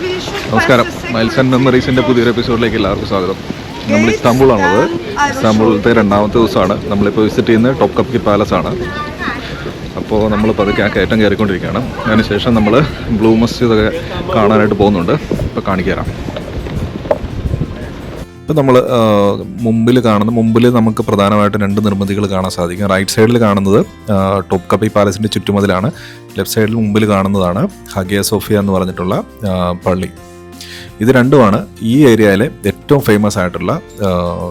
നമസ്കാരം. Miles and മെമ്മറീസിന്റെ പുതിയൊരു എപ്പിസോഡിലേക്ക് എല്ലാവർക്കും സ്വാഗതം. നമ്മൾ ഇസ്താംബൂളാണുള്ളത്. ഇസ്താംബൂളിലത്തെ രണ്ടാമത്തെ ദിവസമാണ്. നമ്മളിപ്പോൾ വിസിറ്റ് ചെയ്യുന്നത് ടോപ്പ് കപ്പി പാലസ് ആണ്. അപ്പോൾ നമ്മൾ പതുക്കെ ആ കയറ്റം കയറിക്കൊണ്ടിരിക്കുകയാണ്. അതിനുശേഷം നമ്മൾ ബ്ലൂ മസ്ജിദ് ഒക്കെ കാണാനായിട്ട് പോകുന്നുണ്ട്. ഇപ്പോൾ തരാം. ഇപ്പം നമ്മൾ മുമ്പിൽ കാണുന്ന മുമ്പിൽ നമുക്ക് പ്രധാനമായിട്ട് രണ്ട് നിർമ്മിതികൾ കാണാൻ സാധിക്കും. റൈറ്റ് സൈഡിൽ കാണുന്നത് ടോപ്പ് കപ്പി പാലസിന്റെ ചുറ്റുമതിലാണ്. ലെഫ്റ്റ് സൈഡിൽ മുമ്പിൽ കാണുന്നതാണ് ഹഗിയ സോഫിയ എന്ന് പറഞ്ഞിട്ടുള്ള പള്ളി. ഇത് രണ്ടുമാണ് ഈ ഏരിയയിലെ ഏറ്റവും ഫേമസ് ആയിട്ടുള്ള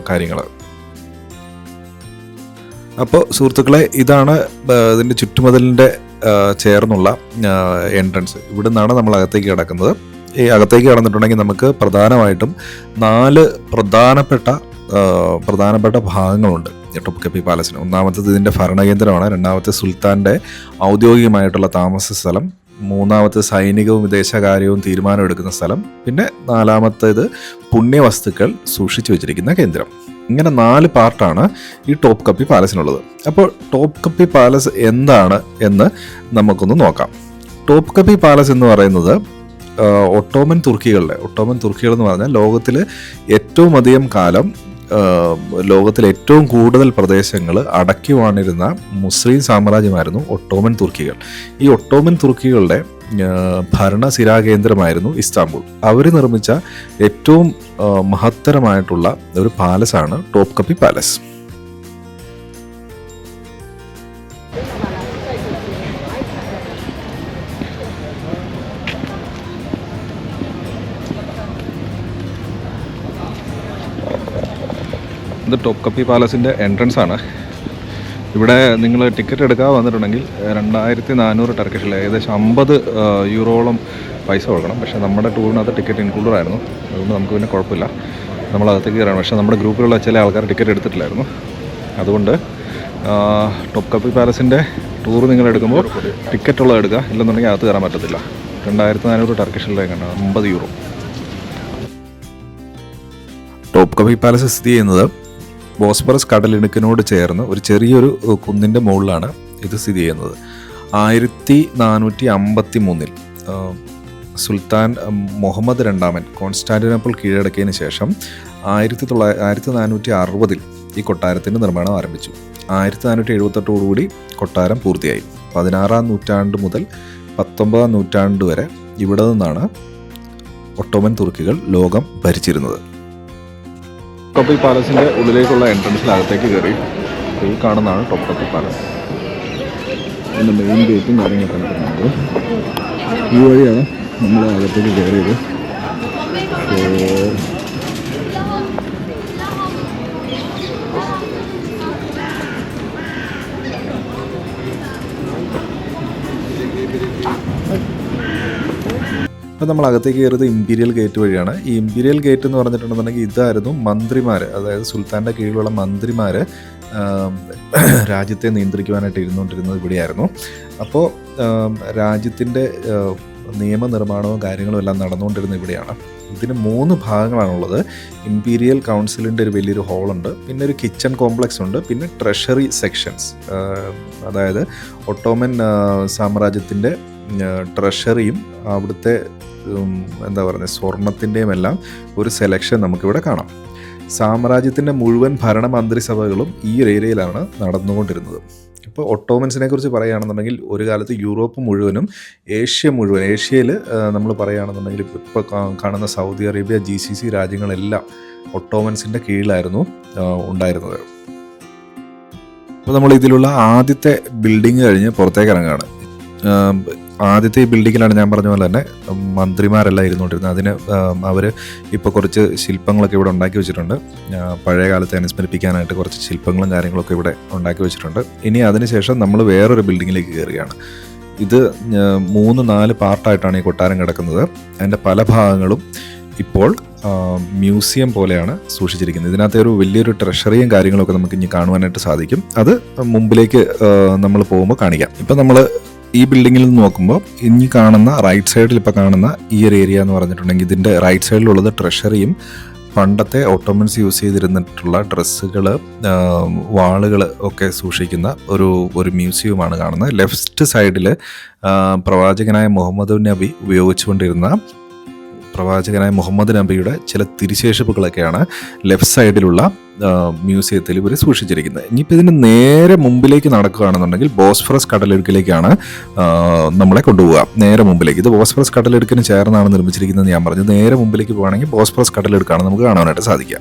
കാര്യങ്ങൾ. അപ്പോൾ സുഹൃത്തുക്കളെ ഇതാണ് ഇതിന്റെ ചുറ്റുമതിലിന്റെ ചേർന്നുള്ള എൻട്രൻസ് ഇവിടുന്നാണ് നമ്മൾ അകത്തേക്ക് കിടക്കുന്നത്. ഈ അകത്തേക്ക് കടന്നിട്ടുണ്ടെങ്കിൽ നമുക്ക് പ്രധാനമായിട്ടും നാല് പ്രധാനപ്പെട്ട പ്രധാനപ്പെട്ട ഭാഗങ്ങളുണ്ട്. ഈ ടോപ്പ് കപ്പി പാലസിന്. ഒന്നാമത്തത് ഇതിന്റെ ഭരണകേന്ദ്രമാണ്. രണ്ടാമത്തെ സുൽത്താന്റെ ഔദ്യോഗികമായിട്ടുള്ള താമസ സ്ഥലം. മൂന്നാമത്തെ സൈനികവും വിദേശകാര്യവും തീരുമാനമെടുക്കുന്ന സ്ഥലം. പിന്നെ നാലാമത്തേത് പുണ്യവസ്തുക്കൾ സൂക്ഷിച്ചു വെച്ചിരിക്കുന്ന കേന്ദ്രം. ഇങ്ങനെ നാല് പാർട്ടാണ് ഈ ടോപ്പ് കപ്പി പാലസിനുള്ളത്. അപ്പോൾ ടോപ്പ് കപ്പി പാലസ് എന്താണ് എന്ന് നമുക്കൊന്ന് നോക്കാം. ടോപ്പ് കപ്പി പാലസ് എന്ന് പറയുന്നത് ഒട്ടോമൻ തുർക്കികളുടെ ഒട്ടോമൻ തുർക്കികൾ എന്ന് പറഞ്ഞാൽ ലോകത്തിൽ ഏറ്റവും അധികം കാലം ലോകത്തിലെ ഏറ്റവും കൂടുതൽ പ്രദേശങ്ങൾ അടക്കി വാണിരുന്ന മുസ്ലിം സാമ്രാജ്യമായിരുന്നു ഒട്ടോമൻ തുർക്കികൾ. ഈ ഒട്ടോമൻ തുർക്കികളുടെ ഭരണസിരാകേന്ദ്രമായിരുന്നു ഇസ്താംബുൾ. അവർ നിർമ്മിച്ച ഏറ്റവും മഹത്തരമായിട്ടുള്ള ഒരു പാലസാണ് ടോപ്പ് കപ്പി പാലസ്. ഇത് ടോപ്പ് കപ്പി പാലസിന്റെ എൻട്രൻസ് ആണ്. ഇവിടെ നിങ്ങൾ ടിക്കറ്റ് എടുക്കാൻ വന്നിട്ടുണ്ടെങ്കിൽ രണ്ടായിരത്തി നാനൂറ് ടർക്കിഷിൽ ഏകദേശം അമ്പത് യൂറോളം പൈസ കൊടുക്കണം. പക്ഷേ നമ്മുടെ ടൂറിനകത്ത് ടിക്കറ്റ് ഇൻക്ലൂഡഡ് ആയിരുന്നു. അതുകൊണ്ട് നമുക്ക് പിന്നെ കുഴപ്പമില്ല. നമ്മൾ അകത്തേക്ക് കയറാണ്. പക്ഷേ നമ്മുടെ ഗ്രൂപ്പിലുള്ള ചില ആൾക്കാർ ടിക്കറ്റ് എടുത്തിട്ടില്ലായിരുന്നു. അതുകൊണ്ട് ടോപ്പ് കപ്പി പാലസിന്റെ ടൂർ നിങ്ങൾ എടുക്കുമ്പോൾ ടിക്കറ്റ് ഉള്ളത് എടുക്കുക. ഇല്ലെന്നുണ്ടെങ്കിൽ അകത്ത് കയറാൻ പറ്റത്തില്ല. രണ്ടായിരത്തി നാനൂറ് ടർക്കിഷിലേക്കാണ് അമ്പത് യൂറോ. ടോപ്പ് കപ്പി പാലസ് സ്ഥിതി ചെയ്യുന്നത് ബോസ്പറസ് കടലിണുക്കിനോട് ചേർന്ന് ഒരു ചെറിയൊരു കുന്നിന്റെ മുകളിലാണ് ഇത് സ്ഥിതി ചെയ്യുന്നത്. ആയിരത്തി നാനൂറ്റി അമ്പത്തി മൂന്നിൽ സുൽത്താൻ മുഹമ്മദ് രണ്ടാമൻ കോൺസ്റ്റാന്റിനോപ്പിൾ കീഴടക്കിയതിന് ശേഷം ആയിരത്തി തൊള്ളായിരത്തി ആയിരത്തി നാനൂറ്റി അറുപതിൽ ഈ കൊട്ടാരത്തിന്റെ നിർമ്മാണം ആരംഭിച്ചു. ആയിരത്തി നാനൂറ്റി എഴുപത്തെട്ടോടുകൂടി കൊട്ടാരം പൂർത്തിയായി. പതിനാറാം നൂറ്റാണ്ട് മുതൽ പത്തൊമ്പതാം നൂറ്റാണ്ട് വരെ ഇവിടെ നിന്നാണ് ഒട്ടോമൻ തുർക്കികൾ ലോകം ഭരിച്ചിരുന്നത്. കപ്പി പാലസിന്റെ ഉള്ളിലേക്കുള്ള എൻട്രൻസിൽ അകത്തേക്ക് കയറി. ഈ കാണുന്നതാണ് ടോപ്പ് ടോപ്പി പാലസ്. അതിന്റെ മെയിൻ ഗേറ്റും കാര്യങ്ങളൊക്കെ നടക്കുന്നത് ഈ വഴിയാണ് നമ്മൾ അകത്തേക്ക് കയറിയത്. അപ്പോൾ നമ്മൾ അകത്തേക്ക് കയറിയത് ഇമ്പീരിയൽ ഗേറ്റ് വഴിയാണ്. ഈ ഇമ്പീരിയൽ ഗേറ്റ് എന്ന് പറഞ്ഞിട്ടുണ്ടെന്നുണ്ടെങ്കിൽ ഇതായിരുന്നു മന്ത്രിമാർ അതായത് സുൽത്താന്റെ കീഴിലുള്ള മന്ത്രിമാർ രാജ്യത്തെ നിയന്ത്രിക്കുവാനായിട്ട് ഇരുന്നുകൊണ്ടിരുന്നത് ഇവിടെയായിരുന്നു. അപ്പോൾ രാജ്യത്തിന്റെ നിയമനിർമ്മാണവും കാര്യങ്ങളും എല്ലാം നടന്നുകൊണ്ടിരുന്നത് ഇവിടെയാണ്. ഇതിന് മൂന്ന് ഭാഗങ്ങളാണുള്ളത്. ഇമ്പീരിയൽ കൗൺസിലിന്റെ ഒരു വലിയൊരു ഹോളുണ്ട് പിന്നെ ഒരു കിച്ചൺ കോംപ്ലക്സ് ഉണ്ട് പിന്നെ ട്രഷറി സെക്ഷൻസ്. അതായത് ഒട്ടോമൻ സാമ്രാജ്യത്തിന്റെ ട്രഷറിയും അവിടുത്തെ എന്താ പറയുക സ്വർണത്തിന്റെയും എല്ലാം ഒരു സെലക്ഷൻ നമുക്കിവിടെ കാണാം. സാമ്രാജ്യത്തിന്റെ മുഴുവൻ ഭരണ മന്ത്രിസഭകളും ഈ ഒരു ഏരിയയിലാണ് നടന്നുകൊണ്ടിരുന്നത്. ഇപ്പോൾ ഒട്ടോമൻസിനെ കുറിച്ച് പറയുകയാണെന്നുണ്ടെങ്കിൽ ഒരു കാലത്ത് യൂറോപ്പ് മുഴുവനും ഏഷ്യ മുഴുവൻ ഏഷ്യയിൽ നമ്മൾ പറയുകയാണെന്നുണ്ടെങ്കിൽ ഇപ്പോൾ കാണുന്ന Saudi Arabia G C C രാജ്യങ്ങളെല്ലാം ഒട്ടോമൻസിന്റെ കീഴിലായിരുന്നു ഉണ്ടായിരുന്നത്. അപ്പോൾ നമ്മൾ ഇതിലുള്ള ആദ്യത്തെ ബിൽഡിംഗ് കഴിഞ്ഞ് പുറത്തേക്ക് ഇറങ്ങുകയാണ്. ആദ്യത്തെ ബിൽഡിങ്ങിലാണ് ഞാൻ പറഞ്ഞ പോലെ തന്നെ മന്ത്രിമാരെല്ലാം ഇരുന്നുകൊണ്ടിരുന്നത്. അതിന് അവർ ഇപ്പോൾ കുറച്ച് ശില്പങ്ങളൊക്കെ ഇവിടെ ഉണ്ടാക്കി വെച്ചിട്ടുണ്ട്. പഴയ കാലത്തെ അനുസ്മരിപ്പിക്കാനായിട്ട് കുറച്ച് ശില്പങ്ങളും കാര്യങ്ങളൊക്കെ ഇവിടെ ഉണ്ടാക്കി വെച്ചിട്ടുണ്ട്. ഇനി അതിനുശേഷം നമ്മൾ വേറൊരു ബിൽഡിങ്ങിലേക്ക് കയറുകയാണ്. ഇത് മൂന്ന് നാല് പാർട്ടായിട്ടാണ് ഈ കൊട്ടാരം കിടക്കുന്നത്. അതിന്റെ പല ഭാഗങ്ങളും ഇപ്പോൾ മ്യൂസിയം പോലെയാണ് സൂക്ഷിച്ചിരിക്കുന്നത്. ഇതിനകത്ത് ഒരു വലിയൊരു ട്രഷറിയും കാര്യങ്ങളൊക്കെ നമുക്ക് ഇനി കാണുവാനായിട്ട് സാധിക്കും. അത് മുമ്പിലേക്ക് നമ്മൾ പോകുമ്പോൾ കാണിക്കാം. ഇപ്പം നമ്മൾ ഈ ബിൽഡിങ്ങിൽ നിന്ന് നോക്കുമ്പോൾ ഇനി കാണുന്ന റൈറ്റ് സൈഡിൽ ഇപ്പോൾ കാണുന്ന ഈ ഒരു ഏരിയ എന്ന് പറഞ്ഞിട്ടുണ്ടെങ്കിൽ ഇതിന്റെ റൈറ്റ് സൈഡിലുള്ളത് ട്രഷറിയും പണ്ടത്തെ ഓട്ടോമൻസ് യൂസ് ചെയ്തിരുന്നിട്ടുള്ള ഡ്രസ്സുകൾ വാളുകൾ ഒക്കെ സൂക്ഷിക്കുന്ന ഒരു ഒരു മ്യൂസിയമാണ് കാണുന്നത്. ലെഫ്റ്റ് സൈഡിൽ പ്രവാചകനായ മുഹമ്മദ് നബി ഉപയോഗിച്ചുകൊണ്ടിരുന്ന പ്രവാചകനായ മുഹമ്മദ് നബിയുടെ ചില തിരിശേഷിപ്പുകളൊക്കെയാണ് ലെഫ്റ്റ് സൈഡിലുള്ള മ്യൂസിയത്തിൽ ഇവർ സൂക്ഷിച്ചിരിക്കുന്നത്. ഇനിയിപ്പോൾ ഇതിന് നേരെ മുമ്പിലേക്ക് നടക്കുകയാണെന്നുണ്ടെങ്കിൽ ബോസ്ഫറസ് കടലിടുക്കിലേക്കാണ് നമ്മളെ കൊണ്ടുപോകുക നേരെ മുമ്പിലേക്ക്. ഇത് ബോസ്ഫറസ് കടലിടുക്കിന് ചേർന്നാണ് നിർമ്മിച്ചിരിക്കുന്നത് ഞാൻ പറഞ്ഞു. നേരെ മുമ്പിലേക്ക് പോകുകയാണെങ്കിൽ ബോസ്ഫറസ് കടലിടുക്കാണ് നമുക്ക് കാണാനായിട്ട് സാധിക്കുക.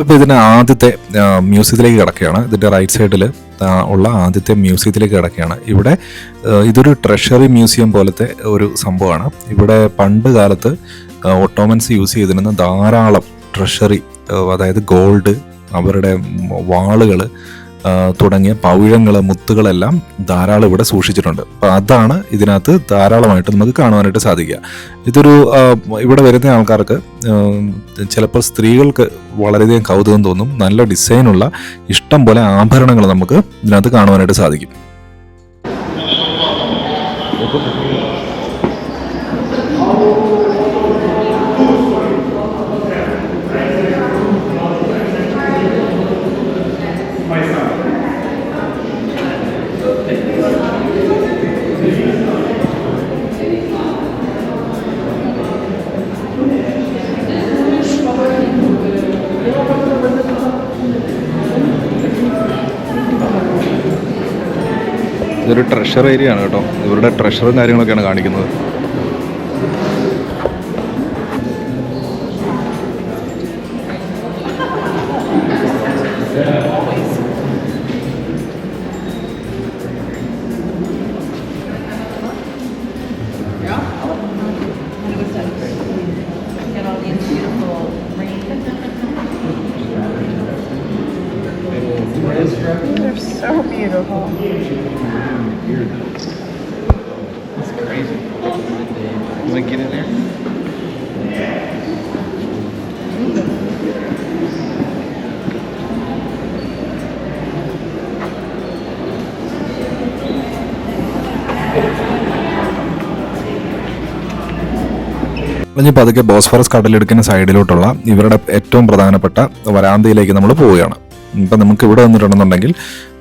ഇപ്പോൾ ഇതിന്റെ ആദ്യത്തെ മ്യൂസിയത്തിലേക്ക് കിടക്കുകയാണ്. ഇതിന്റെ റൈറ്റ് സൈഡിൽ ഉള്ള ആദ്യത്തെ മ്യൂസിയത്തിലേക്ക് കിടക്കുകയാണ്. ഇവിടെ ഇതൊരു ട്രഷറി മ്യൂസിയം പോലത്തെ ഒരു സംഭവമാണ്. ഇവിടെ പണ്ട് കാലത്ത് ഒട്ടോമൻസ് യൂസ് ചെയ്തിരുന്ന ധാരാളം ട്രഷറി അതായത് ഗോൾഡ് അവരുടെ വാളുകൾ തുടങ്ങിയ പവിഴങ്ങൾ മുത്തുകളെല്ലാം ധാരാളം ഇവിടെ സൂക്ഷിച്ചിട്ടുണ്ട്. അപ്പോൾ അതാണ് ഇതിനകത്ത് ധാരാളമായിട്ട് നമുക്ക് കാണുവാനായിട്ട് സാധിക്കുക. ഇതൊരു ഇവിടെ വരുന്ന ആൾക്കാർക്ക് ചിലപ്പോൾ സ്ത്രീകൾക്ക് വളരെയധികം കൗതുകം തോന്നും. നല്ല ഡിസൈനുള്ള ഇഷ്ടം പോലെ ആഭരണങ്ങൾ നമുക്ക് ഇതിനകത്ത് കാണുവാനായിട്ട് സാധിക്കും. ഇതൊരു ട്രഷർ ഏരിയ ആണ് കേട്ടോ. ഇവരുടെ ട്രഷറും കാര്യങ്ങളൊക്കെയാണ് കാണിക്കുന്നത്. Get in there? ഇനി പതുക്കെ ബോസ്ഫറസ് കടലെടുക്കുന്ന സൈഡിലോട്ടുള്ള ഇവരുടെ ഏറ്റവും പ്രധാനപ്പെട്ട വരാന്തയിലേക്ക് നമ്മൾ പോവുകയാണ് ഇപ്പം നമുക്ക് ഇവിടെ വന്നിട്ടുണ്ടെന്നുണ്ടെങ്കിൽ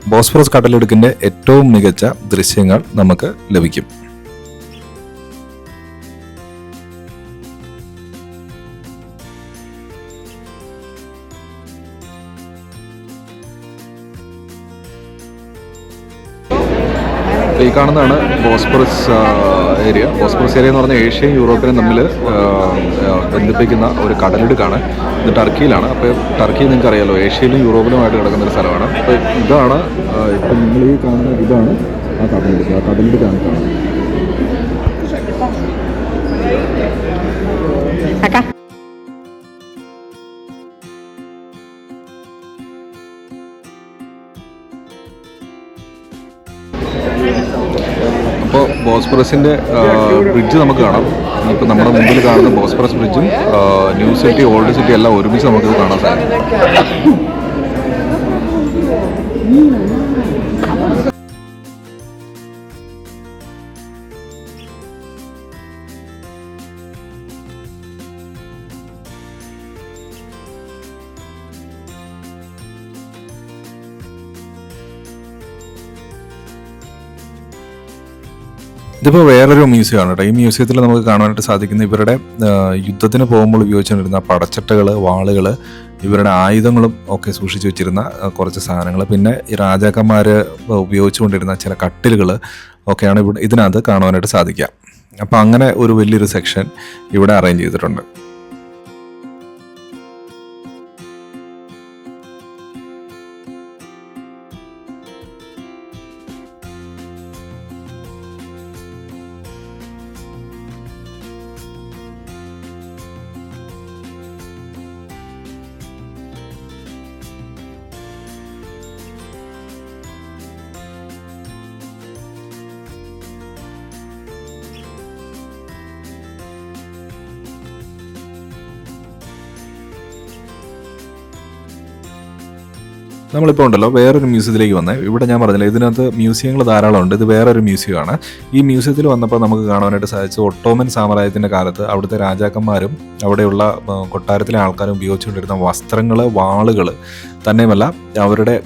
ബോസ്ഫറസ് കടലെടുക്കിന്റെ ഏറ്റവും മികച്ച ദൃശ്യങ്ങൾ നമുക്ക് ലഭിക്കും ഈ കാണുന്നതാണ് ബോസ്പറസ് ഏരിയ. ബോസ്പറസ് ഏരിയ എന്ന് പറഞ്ഞാൽ ഏഷ്യയും യൂറോപ്പിനും തമ്മിൽ ബന്ധിപ്പിക്കുന്ന ഒരു കടലിടുക്കാണ്. ഇത് ടർക്കിയിലാണ്. അപ്പോൾ ടർക്കി നിങ്ങൾക്ക് അറിയാലോ ഏഷ്യയിലും യൂറോപ്പിലുമായിട്ട് കിടക്കുന്ന ഒരു സ്ഥലമാണ്. അപ്പോൾ ഇതാണ് ഇപ്പം നിങ്ങൾ ഈ കാണുന്ന ഇതാണ് ആ കടലിടുക്ക്. ആ കടലിടുക്കാണ് കാണുന്നത്. അപ്പോൾ ബോസ്പ്രസിന്റെ ബ്രിഡ്ജ് നമുക്ക് കാണാം. ഇപ്പോൾ നമ്മുടെ മുമ്പിൽ കാണുന്ന ബോസ്ഫറസ് ബ്രിഡ്ജും ന്യൂ സിറ്റി ഓൾഡ് സിറ്റി എല്ലാം ഒരുമിച്ച് നമുക്കിത് കാണാൻ സാധിക്കും. ഇതിപ്പോൾ വേറൊരു മ്യൂസിയമാണ് കേട്ടോ. ഈ മ്യൂസിയത്തിൽ നമുക്ക് കാണാനായിട്ട് സാധിക്കുന്ന ഇവരുടെ യുദ്ധത്തിന് പോകുമ്പോൾ ഉപയോഗിച്ചുകൊണ്ടിരുന്ന പടച്ചട്ടകൾ വാളുകൾ ഇവരുടെ ആയുധങ്ങളും ഒക്കെ സൂക്ഷിച്ചു വെച്ചിരുന്ന കുറച്ച് സാധനങ്ങൾ പിന്നെ ഈ രാജാക്കന്മാർ ഉപയോഗിച്ചുകൊണ്ടിരുന്ന ചില കട്ടിലുകൾ ഒക്കെയാണ് ഇവിടെ ഇതിനകത്ത് കാണുവാനായിട്ട് സാധിക്കുക. അപ്പോൾ അങ്ങനെ ഒരു വലിയൊരു സെക്ഷൻ ഇവിടെ അറേഞ്ച് ചെയ്തിട്ടുണ്ട്. നമ്മളിപ്പോൾ ഉണ്ടല്ലോ വേറൊരു മ്യൂസിയത്തിലേക്ക് വന്നേ. ഇവിടെ ഞാൻ പറഞ്ഞില്ല ഇതിനകത്ത് മ്യൂസിയങ്ങൾ ധാരാളം ഉണ്ട്. ഇത് വേറൊരു മ്യൂസിയമാണ്. ഈ മ്യൂസിയത്തിൽ വന്നപ്പോൾ നമുക്ക് കാണാനായിട്ട് സാധിച്ചത് ഒട്ടോമൻ സാമ്രാജ്യത്തിന്റെ കാലത്ത് അവിടുത്തെ രാജാക്കന്മാരും അവിടെയുള്ള കൊട്ടാരത്തിലെ ആൾക്കാരും ഉപയോഗിച്ചുകൊണ്ടിരുന്ന വസ്ത്രങ്ങൾ വാളുകൾ തന്നെയുമല്ല അവരുടെ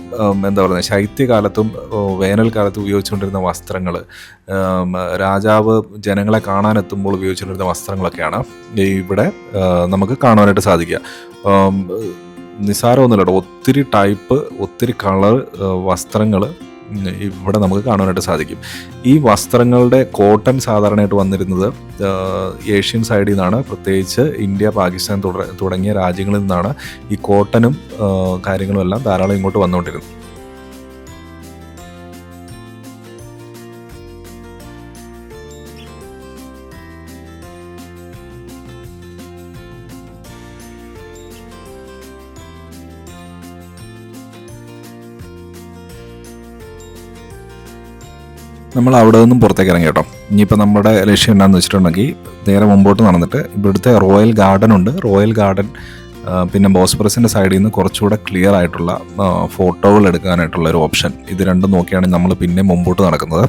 എന്താ പറയുക ശൈത്യകാലത്തും വേനൽക്കാലത്തും ഉപയോഗിച്ചുകൊണ്ടിരുന്ന വസ്ത്രങ്ങൾ രാജാവ് ജനങ്ങളെ കാണാനെത്തുമ്പോൾ ഉപയോഗിച്ചുകൊണ്ടിരുന്ന വസ്ത്രങ്ങളൊക്കെയാണ്. ഇവിടെ നമുക്ക് കാണുവാനായിട്ട് സാധിക്കുക. നിസ്സാരമൊന്നുമില്ല ഒത്തിരി ടൈപ്പ് ഒത്തിരി കളർ വസ്ത്രങ്ങൾ ഇവിടെ നമുക്ക് കാണാനായിട്ട് സാധിക്കും. ഈ വസ്ത്രങ്ങളുടെ കോട്ടൺ സാധാരണയായിട്ട് വന്നിരുന്നത് ഏഷ്യൻ സൈഡിൽ നിന്നാണ്. പ്രത്യേകിച്ച് ഇന്ത്യ പാകിസ്ഥാൻ തുടങ്ങിയ രാജ്യങ്ങളിൽ നിന്നാണ് ഈ കോട്ടനും കാര്യങ്ങളും എല്ലാം ധാരാളം ഇങ്ങോട്ട് വന്നുകൊണ്ടിരുന്നത്. നമ്മൾ അവിടെ നിന്നും പുറത്തേക്ക് ഇറങ്ങി കേട്ടോ. ഇനിയിപ്പോൾ നമ്മുടെ ലക്ഷ്യം എന്താണെന്ന് വെച്ചിട്ടുണ്ടെങ്കിൽ നേരെ മുമ്പോട്ട് നടന്നിട്ട് ഇവിടുത്തെ റോയൽ ഗാർഡൻ ഉണ്ട്. റോയൽ ഗാർഡൻ പിന്നെ ബോസ്പറസിന്റെ സൈഡിൽ നിന്ന് കുറച്ചുകൂടെ ക്ലിയർ ആയിട്ടുള്ള ഫോട്ടോകൾ എടുക്കാനായിട്ടുള്ള ഒരു ഓപ്ഷൻ ഇത് രണ്ടും നോക്കിയാണ് നമ്മൾ പിന്നെ മുമ്പോട്ട് നടക്കുന്നത്.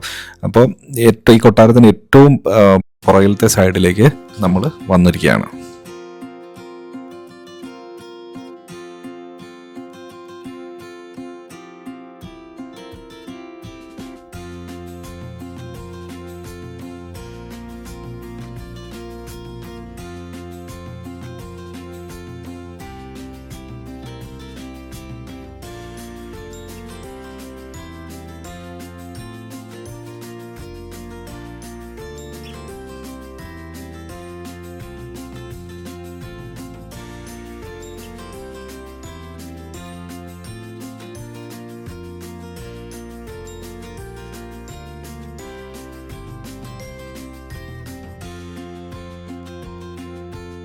അപ്പോൾ ഏറ്റവും ഈ കൊട്ടാരത്തിന് ഏറ്റവും പുറകിലത്തെ സൈഡിലേക്ക് നമ്മൾ വന്നിരിക്കുകയാണ്.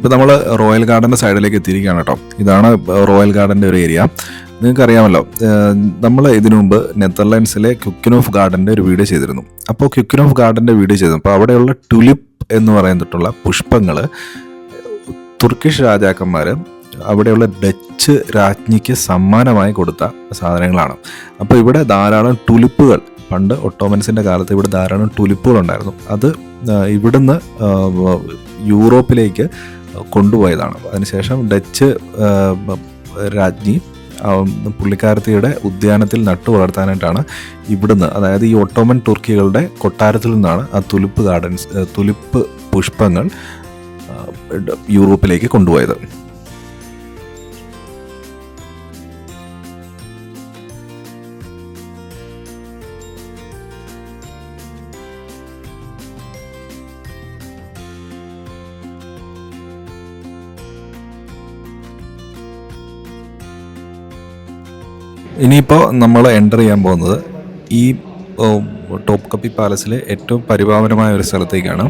ഇപ്പോൾ നമ്മൾ റോയൽ ഗാർഡന്റെ സൈഡിലേക്ക് എത്തിയിരിക്കുകയാണ് കേട്ടോ. ഇതാണ് റോയൽ ഗാർഡന്റെ ഒരു ഏരിയ. നിങ്ങൾക്കറിയാമല്ലോ നമ്മൾ ഇതിനു മുമ്പ് നെതർലാൻഡ്സിലെ ക്യുക്കിൻ ഓഫ് ഗാർഡന്റെ ഒരു വീഡിയോ ചെയ്തിരുന്നു. അപ്പോൾ ക്യുക്കിൻ ഓഫ് ഗാർഡന്റെ വീഡിയോ ചെയ്തു അപ്പോൾ അവിടെയുള്ള ടുലിപ്പ് എന്ന് പറയുന്നിട്ടുള്ള പുഷ്പങ്ങൾ തുർക്കിഷ് രാജാക്കന്മാർ അവിടെയുള്ള ഡച്ച് രാജ്ഞിക്ക് സമ്മാനമായി കൊടുത്ത സാധനങ്ങളാണ്. അപ്പോൾ ഇവിടെ ധാരാളം ടുലിപ്പുകൾ പണ്ട് ഒട്ടോമൻസിന്റെ കാലത്ത് ഇവിടെ ധാരാളം ടുലിപ്പുകൾ ഉണ്ടായിരുന്നു. അത് ഇവിടുന്ന് യൂറോപ്പിലേക്ക് കൊണ്ടുപോയതാണ്. അതിനുശേഷം ഡച്ച് രാജ്ഞി പുള്ളിക്കാരത്തിയുടെ ഉദ്യാനത്തിൽ നട്ടു വളർത്താനായിട്ടാണ് ഇവിടുന്ന് അതായത് ഈ ഒട്ടോമൻ തുർക്കികളുടെ കൊട്ടാരത്തിൽ നിന്നാണ് ആ തുലിപ്പ് ഗാർഡൻസ് തുലിപ്പ് പുഷ്പങ്ങൾ യൂറോപ്പിലേക്ക് കൊണ്ടുപോയത്. ഇനിയിപ്പോൾ നമ്മൾ എന്റർ ചെയ്യാൻ പോകുന്നത് ഈ ടോപ്പ് കപ്പി പാലസിലെ ഏറ്റവും പരിപാവനമായ ഒരു സ്ഥലത്തേക്കാണ്.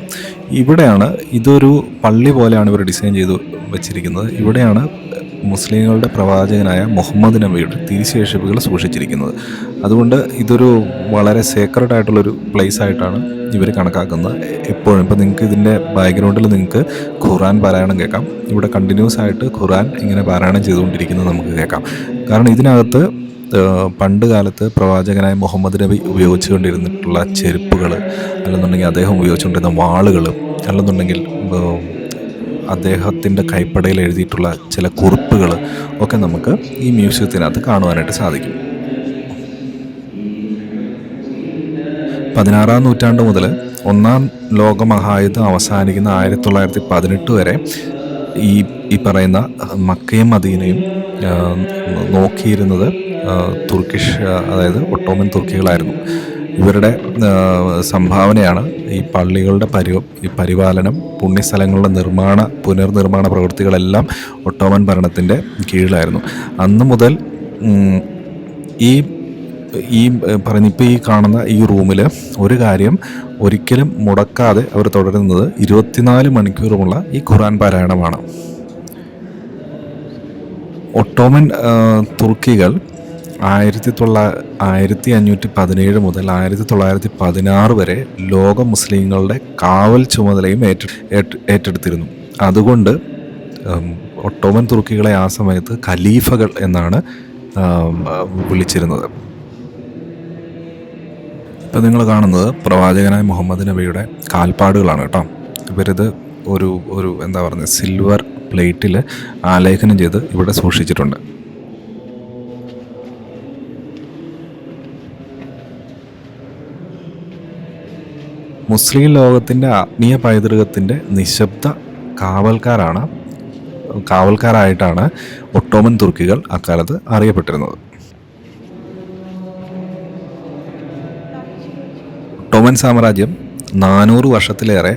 ഇവിടെയാണ് ഇതൊരു പള്ളി പോലെയാണ് ഇവർ ഡിസൈൻ ചെയ്ത് വെച്ചിരിക്കുന്നത്. ഇവിടെയാണ് മുസ്ലിങ്ങളുടെ പ്രവാചകനായ മുഹമ്മദ് നബിയുടെ തിരിശേഷിപ്പുകൾ സൂക്ഷിച്ചിരിക്കുന്നത്. അതുകൊണ്ട് ഇതൊരു വളരെ സേക്രഡ് ആയിട്ടുള്ളൊരു പ്ലേസ് ആയിട്ടാണ് ഇവർ കണക്കാക്കുന്നത്. എപ്പോഴും ഇപ്പോൾ നിങ്ങൾക്ക് ഇതിന്റെ ബാക്ക്ഗ്രൗണ്ടിൽ നിങ്ങൾക്ക് ഖുറാൻ പാരായണം കേൾക്കാം. ഇവിടെ കണ്ടിന്യൂസ് ആയിട്ട് ഖുറാൻ ഇങ്ങനെ പാരായണം ചെയ്തുകൊണ്ടിരിക്കുന്നത് നമുക്ക് കേൾക്കാം. കാരണം ഇതിനകത്ത് പണ്ട് കാലത്ത് പ്രവാചകനായ മുഹമ്മദ് നബി ഉപയോഗിച്ചുകൊണ്ടിരുന്നിട്ടുള്ള ചെരുപ്പുകൾ അല്ലെന്നുണ്ടെങ്കിൽ അദ്ദേഹം ഉപയോഗിച്ചുകൊണ്ടിരുന്ന വാളുകൾ അല്ലെന്നുണ്ടെങ്കിൽ അദ്ദേഹത്തിന്റെ കൈപ്പടയിൽ എഴുതിയിട്ടുള്ള ചില കുറിപ്പുകൾ ഒക്കെ നമുക്ക് ഈ മ്യൂസിയത്തിനകത്ത് കാണുവാനായിട്ട് സാധിക്കും. പതിനാറാം നൂറ്റാണ്ട് മുതൽ ഒന്നാം ലോക മഹായുദ്ധം അവസാനിക്കുന്ന ആയിരത്തി തൊള്ളായിരത്തി പതിനെട്ട് വരെ ഈ ഈ പറയുന്ന മക്കയും മദീനയും നോക്കിയിരുന്നത് തുർക്കിഷ് അതായത് ഒട്ടോമൻ തുർക്കികളായിരുന്നു. ഇവരുടെ സംഭാവനയാണ് ഈ പള്ളികളുടെ പരി ഈ പരിപാലനം പുണ്യസ്ഥലങ്ങളുടെ നിർമ്മാണ പുനർനിർമ്മാണ പ്രവൃത്തികളെല്ലാം ഒട്ടോമൻ ഭരണത്തിന്റെ കീഴിലായിരുന്നു. അന്ന് മുതൽ ഈ ഈ പറഞ്ഞ ഇപ്പോൾ ഈ കാണുന്ന ഈ റൂമിൽ ഒരു കാര്യം ഒരിക്കലും മുടക്കാതെ അവർ തുടരുന്നത് ഇരുപത്തിനാല് മണിക്കൂറുമുള്ള ഈ ഖുറാൻ പാരായണമാണ്. ഒട്ടോമൻ തുർക്കികൾ ആയിരത്തി തൊള്ള ആയിരത്തി അഞ്ഞൂറ്റി പതിനേഴ് മുതൽ ആയിരത്തി തൊള്ളായിരത്തി പതിനാറ് വരെ ലോക മുസ്ലിങ്ങളുടെ കാവൽ ചുമതലയും ഏറ്റ ഏറ്റ- ഏറ്റെടുത്തിരുന്നു. അതുകൊണ്ട് ഒട്ടോമൻ തുർക്കികളെ ആ സമയത്ത് ഖലീഫകൾ എന്നാണ് വിളിച്ചിരുന്നത്. ഇപ്പം നിങ്ങൾ കാണുന്നത് പ്രവാചകനായ മുഹമ്മദ് നബിയുടെ കാൽപ്പാടുകളാണ് കേട്ടോ. ഇവരിത് ഒരു ഒരു എന്താ പറയുന്നത് സിൽവർ പ്ലേറ്റിൽ ആലേഖനം ചെയ്ത് ഇവിടെ സൂക്ഷിച്ചിട്ടുണ്ട്. മുസ്ലിം ലോകത്തിന്റെ ആത്മീയ പൈതൃകത്തിന്റെ നിശബ്ദ കാവൽക്കാരാണ് കാവൽക്കാരായിട്ടാണ് ഒട്ടോമൻ തുർക്കികൾ അക്കാലത്ത് അറിയപ്പെട്ടിരുന്നത്. ഒട്ടോമൻ സാമ്രാജ്യം നാനൂറ് വർഷത്തിലേറെ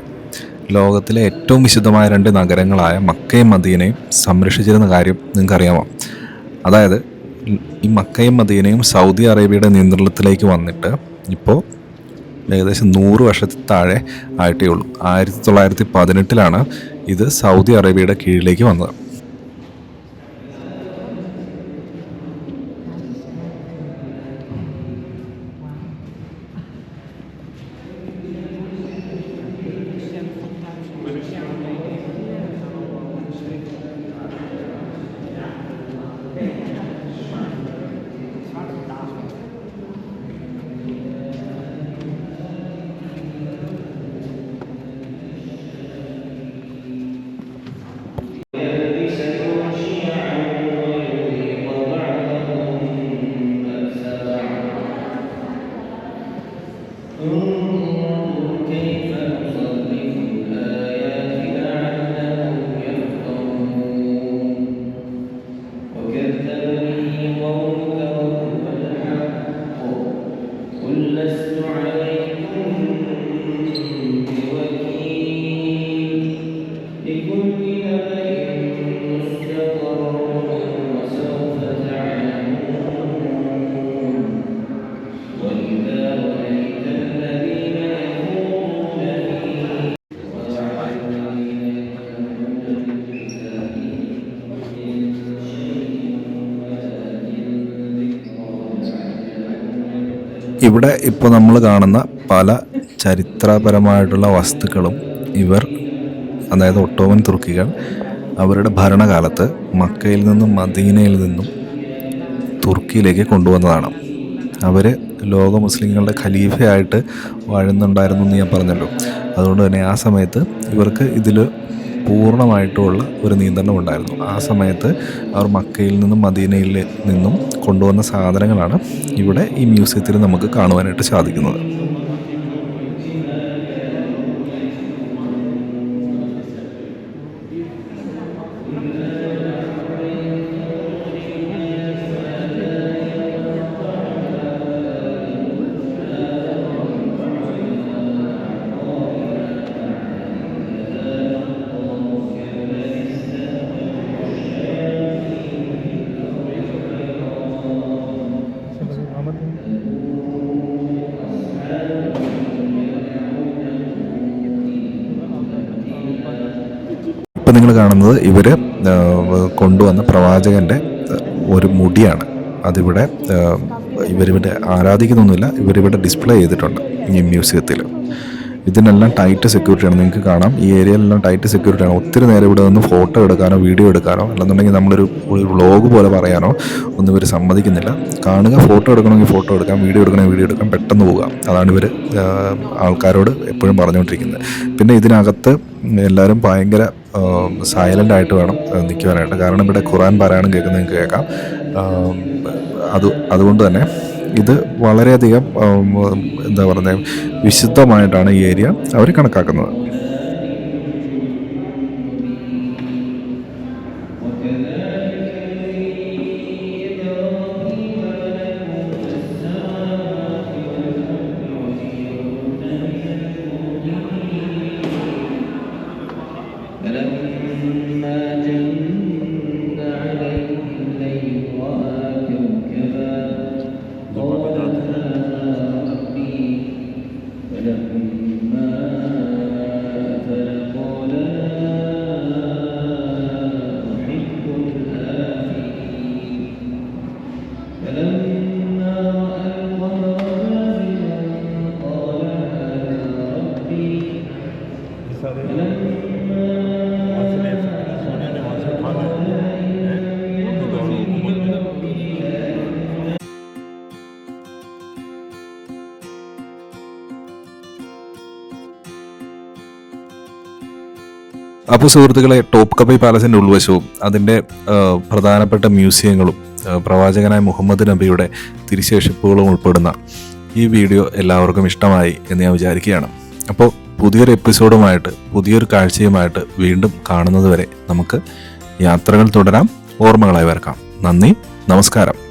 ലോകത്തിലെ ഏറ്റവും വിശുദ്ധമായ രണ്ട് നഗരങ്ങളായ മക്കയും മദീനയും സംരക്ഷിച്ചിരുന്ന കാര്യം നിങ്ങൾക്കറിയാമോ? അതായത് ഈ മക്കയും മദീനയും സൗദി അറേബ്യയുടെ നിയന്ത്രണത്തിലേക്ക് വന്നിട്ട് ഇപ്പോൾ ഏകദേശം നൂറ് വർഷത്തിൽ താഴെ ആയിട്ടേ ഉള്ളൂ. ആയിരത്തി തൊള്ളായിരത്തി പതിനെട്ടിലാണ് ഇത് സൗദി അറേബ്യയുടെ കീഴിലേക്ക് വന്നത്. قل لست عليكم ഇവിടെ ഇപ്പോൾ നമ്മൾ കാണുന്ന പല ചരിത്രപരമായിട്ടുള്ള വസ്തുക്കളും ഇവർ അതായത് ഒട്ടോമൻ തുർക്കികൾ അവരുടെ ഭരണകാലത്ത് മക്കയിൽ നിന്നും മദീനയിൽ നിന്നും തുർക്കിയിലേക്ക് കൊണ്ടുവന്നതാണ്. അവർ ലോക മുസ്ലിങ്ങളുടെ ഖലീഫയായിട്ട് വാഴുന്നുണ്ടായിരുന്നു എന്ന് ഞാൻ പറഞ്ഞല്ലോ. അതുകൊണ്ട് തന്നെ ആ സമയത്ത് ഇവർക്ക് ഇതിൽ പൂർണമായിട്ടുള്ള ഒരു നിയന്ത്രണം ഉണ്ടായിരുന്നു. ആ സമയത്ത് അവർ മക്കയിൽ നിന്നും മദീനയിൽ നിന്നും കൊണ്ടുവന്ന സാധനങ്ങളാണ് ഇവിടെ ഈ മ്യൂസിയത്തിൽ നമുക്ക് കാണുവാനായിട്ട് സാധിക്കുന്നത്. കാണുന്നത് ഇവർ കൊണ്ടുവന്ന പ്രവാചകന്റെ ഒരു മുടിയാണ്. അതിവിടെ ഇവരിവിടെ ആരാധിക്കുന്നൊന്നുമില്ല ഇവരിവിടെ ഡിസ്പ്ലേ ചെയ്തിട്ടുണ്ട് ഈ മ്യൂസിയത്തിൽ ഇതിനെല്ലാം ടൈറ്റ് സെക്യൂരിറ്റിയാണ് നിങ്ങൾക്ക് കാണാം. ഈ ഏരിയയിലെല്ലാം ടൈറ്റ് സെക്യൂരിറ്റിയാണ് ഒത്തിരി നേരം ഇവിടെ നിന്ന് ഫോട്ടോ എടുക്കാനോ വീഡിയോ എടുക്കാനോ അല്ലെന്നുണ്ടെങ്കിൽ നമ്മളൊരു ഒരു വ്ളോഗ് പോലെ പറയാനോ ഒന്നും ഇവർ സമ്മതിക്കുന്നില്ല. കാണുക ഫോട്ടോ എടുക്കണമെങ്കിൽ ഫോട്ടോ എടുക്കാം വീഡിയോ എടുക്കണമെങ്കിൽ വീഡിയോ എടുക്കാം പെട്ടെന്ന് പോകാം അതാണ് ഇവർ ആൾക്കാരോട് എപ്പോഴും പറഞ്ഞുകൊണ്ടിരിക്കുന്നത്. പിന്നെ ഇതിനകത്ത് എല്ലാവരും ഭയങ്കര സൈലന്റ് ആയിട്ട് വേണം നിൽക്കുവാനായിട്ട്. കാരണം ഇവിടെ ഖുറാൻ പാരായണം കേൾക്കുന്നത് നിങ്ങൾക്ക് കേൾക്കാം. അത് അതുകൊണ്ട് തന്നെ ഇത് വളരെയധികം എന്താ പറയുന്നത് വിശുദ്ധമായിട്ടാണ് ഈ ഏരിയ അവർ കണക്കാക്കുന്നത്. അപ്പോൾ സുഹൃത്തുക്കളെ ടോപ്പ് കപ്പി പാലസിന്റെ ഉൾവശവും അതിന്റെ പ്രധാനപ്പെട്ട മ്യൂസിയങ്ങളും പ്രവാചകനായ മുഹമ്മദ് നബിയുടെ തിരിശേഷിപ്പുകളും ഉൾപ്പെടുന്ന ഈ വീഡിയോ എല്ലാവർക്കും ഇഷ്ടമായി എന്ന് ഞാൻ വിചാരിക്കുകയാണ്. അപ്പോൾ പുതിയൊരു എപ്പിസോഡുമായിട്ട് പുതിയൊരു കാഴ്ചയുമായിട്ട് വീണ്ടും കാണുന്നത് വരെ നമുക്ക് യാത്രകൾ തുടരാം. ഓർമ്മകളായി വരക്കാം. നന്ദി നമസ്കാരം.